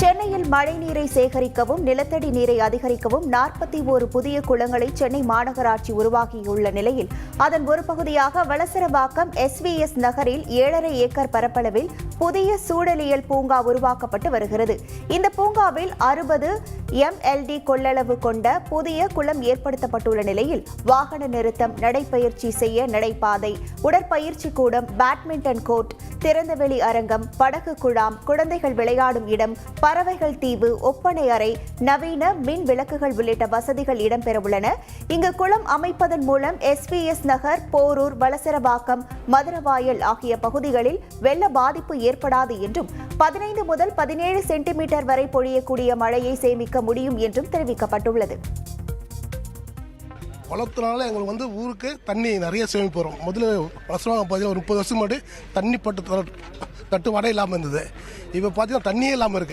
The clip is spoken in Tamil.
சென்னையில் மழைநீரை சேகரிக்கவும் நிலத்தடி நீரை அதிகரிக்கவும் நாற்பத்தி ஒரு புதிய குளங்களை சென்னை மாநகராட்சி உருவாக்கியுள்ள நிலையில் அதன் ஒரு பகுதியாக வளசரவாக்கம் எஸ்விஎஸ் நகரில் ஏழரை ஏக்கர் பரப்பளவில் புதிய சூழலியல் பூங்கா உருவாக்கப்பட்டு வருகிறது. இந்த பூங்காவில் அறுபது எம்எல்டி கொள்ளளவு கொண்ட புதிய குளம் ஏற்படுத்தப்பட்டுள்ள நிலையில் வாகன நிறுத்தம் நடைப்பயிற்சி செய்ய நடைபாதை உடற்பயிற்சி கூடம் பேட்மிண்டன் கோர்ட் திறந்தவெளி அரங்கம் படகு குழாம் குழந்தைகள் விளையாடும் இடம் பறவைகள் தீவு ஒப்பனை அறை நவீன மின் விளக்குகள் உள்ளிட்ட வசதிகள் இடம்பெறவுள்ளன. இங்கு குளம் அமைப்பதன் மூலம் எஸ்விஎஸ் நகர் போரூர் வலசரவாக்கம் மதுரவாயல் ஆகிய பகுதிகளில் வெள்ள பாதிப்பு ஏற்படாது என்றும் பதினைந்து முதல் பதினேழு சென்டிமீட்டர் வரை பொழியக்கூடிய மழையை சேமிக்க முடியும் என்றும் தெரிவிக்கப்பட்டுள்ளது. குளத்தினால எங்களுக்கு வந்து ஊருக்கு தண்ணி நிறைய சேமிப்பு வரும். முதல்ல வருஷமாக பார்த்தீங்கன்னா ஒரு முப்பது வருஷம் மட்டும் தண்ணி பட்டு தட்டு வடை இல்லாமல் இருந்தது. இப்போ பார்த்தீங்கன்னா தண்ணியே இல்லாமல் இருக்குது